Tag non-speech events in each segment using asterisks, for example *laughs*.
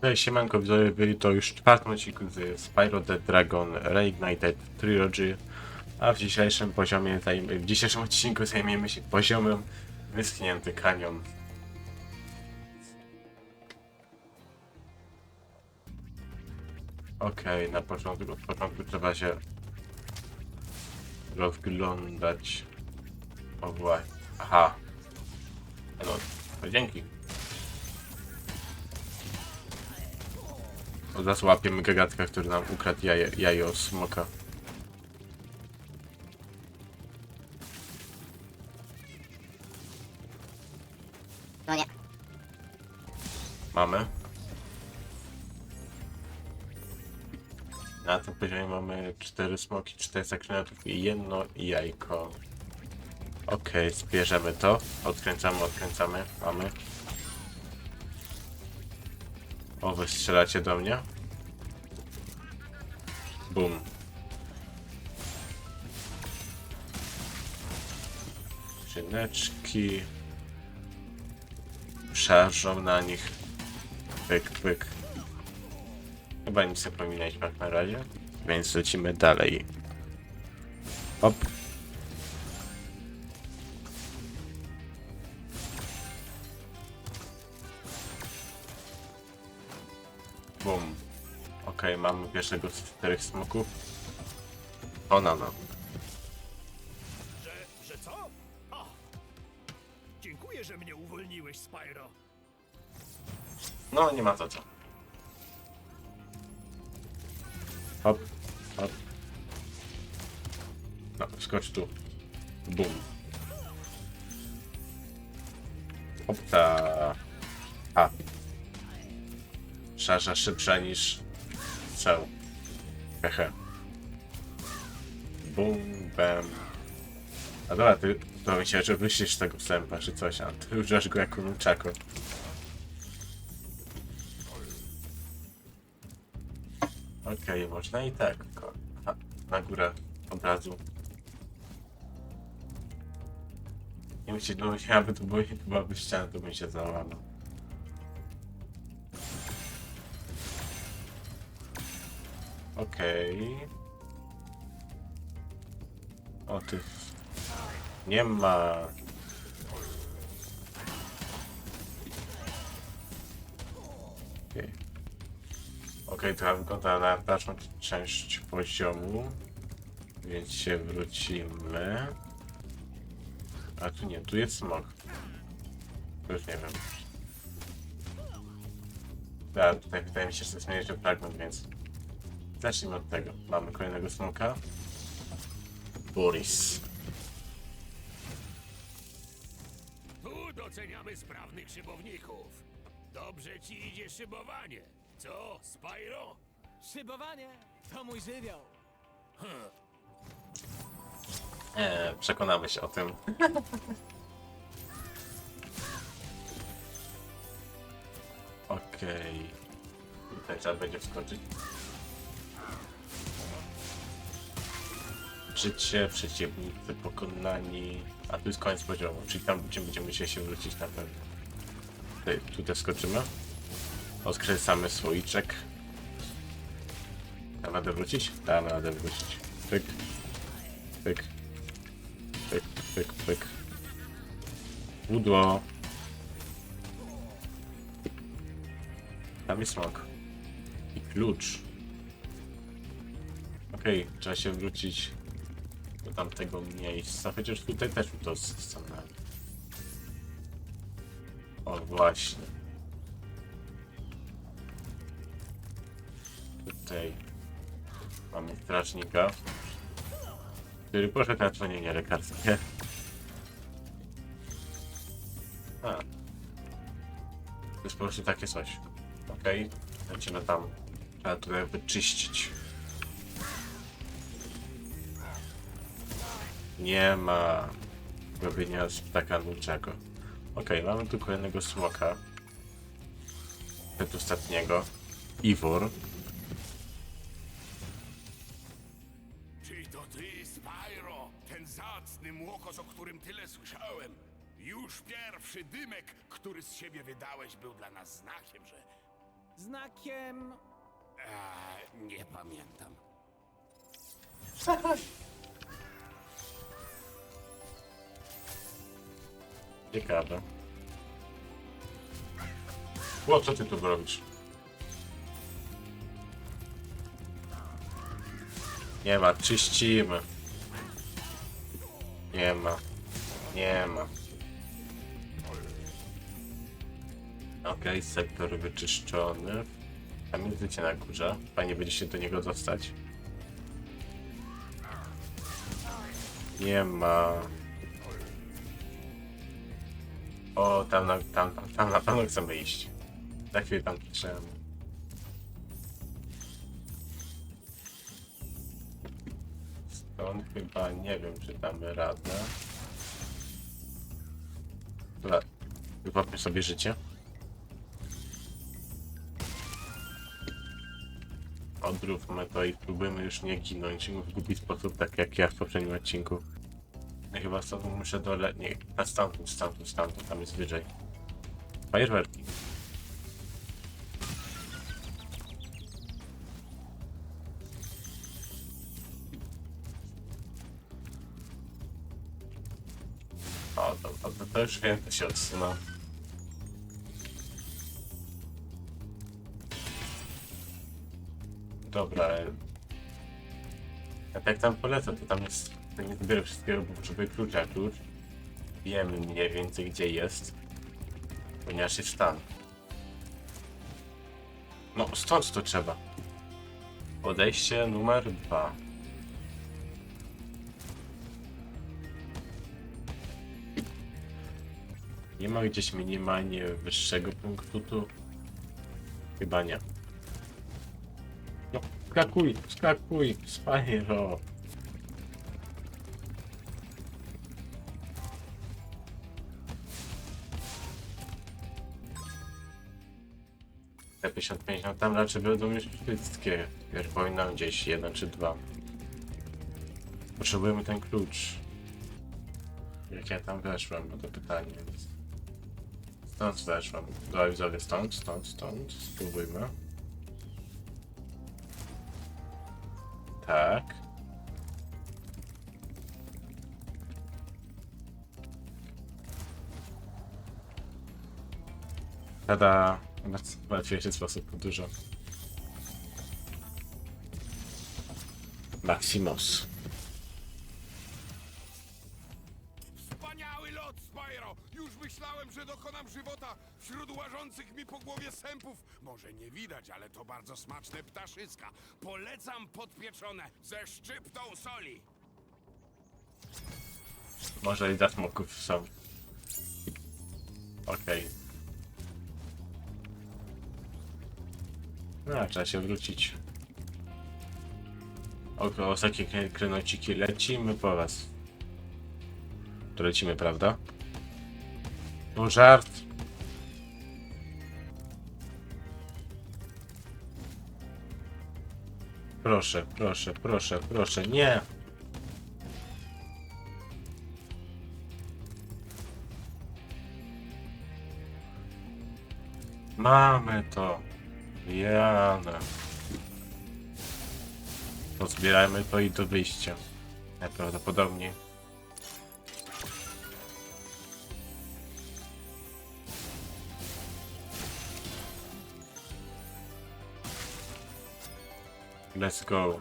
Cześć, siemanko widzowie, to już czwarty odcinku z Spyro the Dragon Reignited Trilogy, a w dzisiejszym poziomie, w dzisiejszym odcinku zajmiemy się poziomem Wyschnięty Kanion. Okej, na początku, od początku trzeba się rozglądać. O właśnie, aha. No, dzięki. Od razu łapiemy gagatka, który nam ukradł jaje, jajo smoka. No nie. Mamy. Na tym poziomie mamy cztery smoki, cztery zaklinatów i jedno jajko. Okej, zbierzemy to. Odkręcamy, odkręcamy. Mamy. O, wy strzelacie do mnie. Bum. Skrzyneczki. Szarżą na nich. Pyk, pyk. Chyba nic nie pominęliśmy jak na razie. Więc lecimy dalej. Hop. Bum. Okej, mamy pierwszego z czterech smoków. O, no. Że, że co? A! Dziękuję, że mnie uwolniłeś, Spyro. No, nie ma za co. Hop, hop. No, skocz tu. Bum. Hopta. A. Szarża szybsza niż strzał. Hehe. Bum, bam. A dobra, ty to myślałem, że wyślisz tego sępa czy coś, a ty używasz go jako nunchako. Okej, można i tak. tylko Na, na górę od razu. Nie myślę, no aby to było, byłaby ściana, to bym się załamał. Okej. O ty... Nie ma... Okej. Okej, to wygląda na dalszą część poziomu. Więc się wrócimy. A tu nie, tu jest smok. To Już nie wiem. Tak, tutaj wydaje mi się, że zmienić się fragment, więc zacznijmy od tego. Mamy kolejnego smoka. Boris. Tu doceniamy sprawnych szybowników. Dobrze ci idzie szybowanie. Co, Spyro? Szybowanie to mój żywioł. Eee, przekonamy się o tym. *laughs* Okej. Tutaj trzeba będzie wskoczyć. Życie, przeciwnicy pokonani. A tu jest koniec poziomu, czyli tam gdzie będziemy musieli się wrócić na pewno. Tutaj, tutaj skoczymy. Odkręcamy słoiczek. Dam radę wrócić? Dam radę wrócić. Pyk. Pyk. Pyk, pyk, pyk. Pudło. Tam jest smok. I klucz. Okej, trzeba się wrócić do tamtego miejsca, chociaż tutaj też to stanęli. O, właśnie. Tutaj mamy strażnika, który poszedł na dzwonienie lekarskie. A. To jest po prostu takie coś. Okej, lecimy tam. Trzeba tutaj wyczyścić. Nie ma robienia z ptaka niczego. Okej, mamy tu kolejnego smoka. Przed ostatniego. Iwor. Czy to ty, Spyro? Ten zacny młokos, o którym tyle słyszałem. Już pierwszy dymek, który z siebie wydałeś, był dla nas znakiem, że znakiem... Eee, nie pamiętam. *laughs* Ciekawe. O, co ty tu robisz? Nie ma, czyścimy. Nie ma. Nie ma. Okej, sektor wyczyszczony. Tam jest na górze. Fajnie będzie się do niego dostać. Nie ma. O, tam na, tam, tam, tam na pewno chcemy iść. Za chwilę tam piszemy. Stąd chyba nie wiem, czy damy radę. Dobra, sobie życie. Odróbmy to i próbujmy już nie ginąć w głupi sposób, tak jak ja w poprzednim odcinku. Ja chyba stąd muszę dole... Nie, na stamtąd, stamtąd, stamtąd, tam jest wyżej. Fajerwerki. O, to, to, to, to już więcej się odsunął. Dobra. Jak tam polecę, to tam jest to nie zbiorę wszystkiego, bo potrzebuję klucza. Klucz wiemy mniej więcej gdzie jest, ponieważ jest tam. No, stąd to trzeba. Podejście numer dwa. Nie ma gdzieś minimalnie wyższego punktu tu? Chyba nie. No, skakuj, skakuj, spajro. 65, no tam raczej będą już wszystkie. Wiesz, wojna gdzieś, jeden czy dwa. Potrzebujemy ten klucz. Jak ja tam weszłem, bo to pytanie jest. Stąd weszłem. Dawaj sobie stąd, stąd, stąd. Spróbujmy. Tak. Tada. W łatwiejszy sposób dużo. Maximus. Wspaniały lot, Spyro! Już myślałem, że dokonam żywota wśród łażących mi po głowie sępów. Może nie widać, ale to bardzo smaczne ptaszyska. Polecam podpieczone ze szczyptą soli. Może i dać moków są. Okej. No, trzeba się wrócić. Około kre- krenociki lecimy po was. To lecimy, prawda? To żart. Proszę, proszę, proszę, proszę, nie! Mamy to. Jana. Pozbierajmy to i do wyjścia. Najprawdopodobniej. Let's go.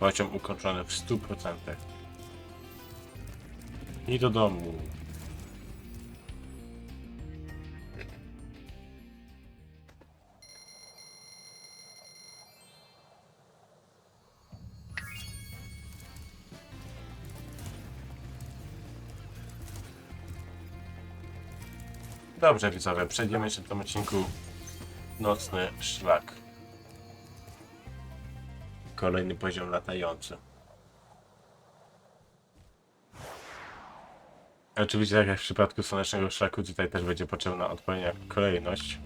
Poziom ukończony w 100%. I do domu. Dobrze widzowie, przejdziemy jeszcze w tym odcinku Nocny Szlak. Kolejny poziom latający. Oczywiście tak jak w przypadku Słonecznego Szlaku tutaj też będzie potrzebna odpowiednia kolejność.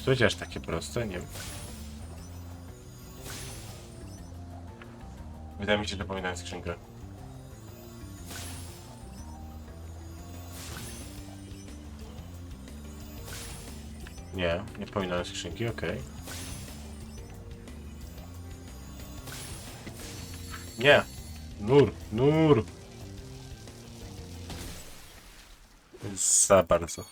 Czy to będzie aż takie proste? Nie wiem. Wydaje mi się, że pominąłem skrzynkę. Nie, nie pominąłem skrzynki, okej. Nie! Nur, nur! Za bardzo.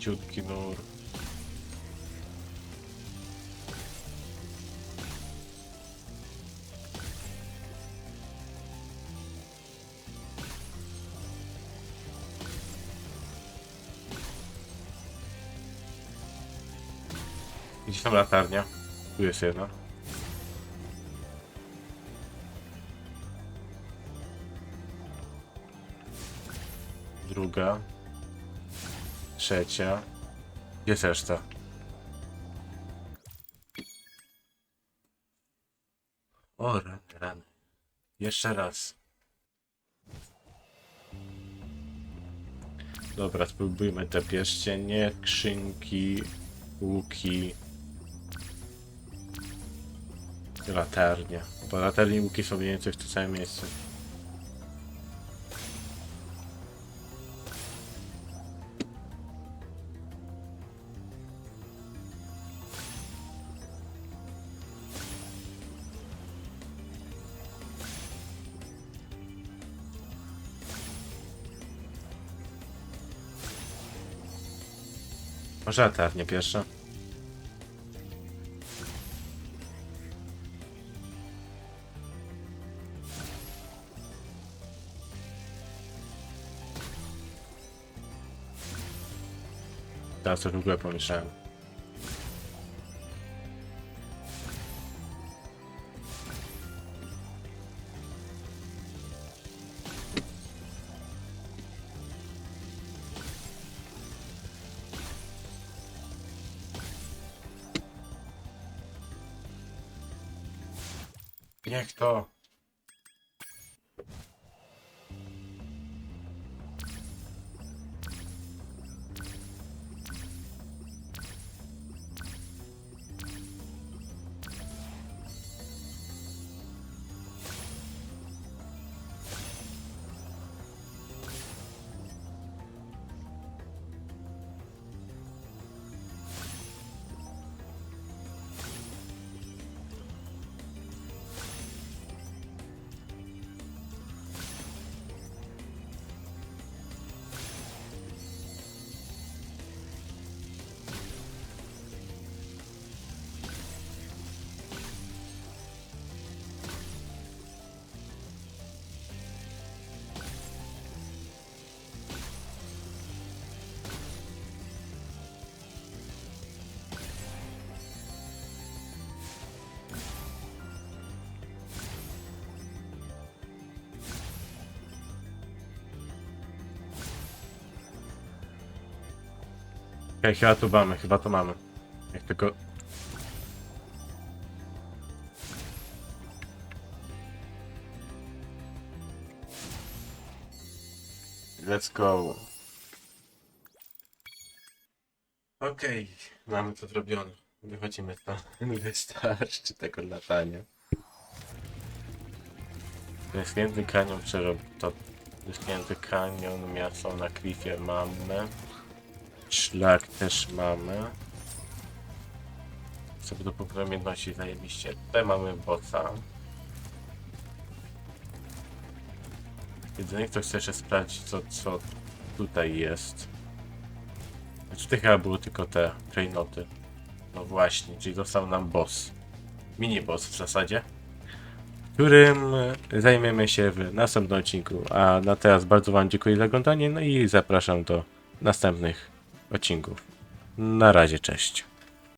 Leciutki nur. Gdzieś tam latarnia. Tu jest jedna. Druga. Trzecia. Gdzie jest reszta? O, rany, rany. Jeszcze raz. Dobra, spróbujmy te pierścienie, skrzynki, łuki. Latarnia. Bo latarnie i łuki są mniej więcej w tym samym miejscu. Może latarnie pierwsza? Teraz to w ogóle pomyślałem. Niech to. Okej, chyba tu mamy, chyba to mamy. Jak tylko... Let's go. Okej, mamy to zrobione. Wychodzimy stąd. *laughs* Wystarczy tego latania. Wyschnięty kanion przerob... To... Wyschnięty kanion, miasto na klifie mamy. Szlak też mamy. Sobie do popromienności zajebiście. Tutaj mamy bossa. Jedynie kto chce jeszcze sprawdzić co, co tutaj jest. Znaczy tutaj chyba były tylko te klejnoty. No właśnie, czyli został nam boss. Mini boss w zasadzie. Którym zajmiemy się w następnym odcinku. A na teraz bardzo Wam dziękuję za oglądanie. No i zapraszam do następnych odcinków. Na razie, cześć.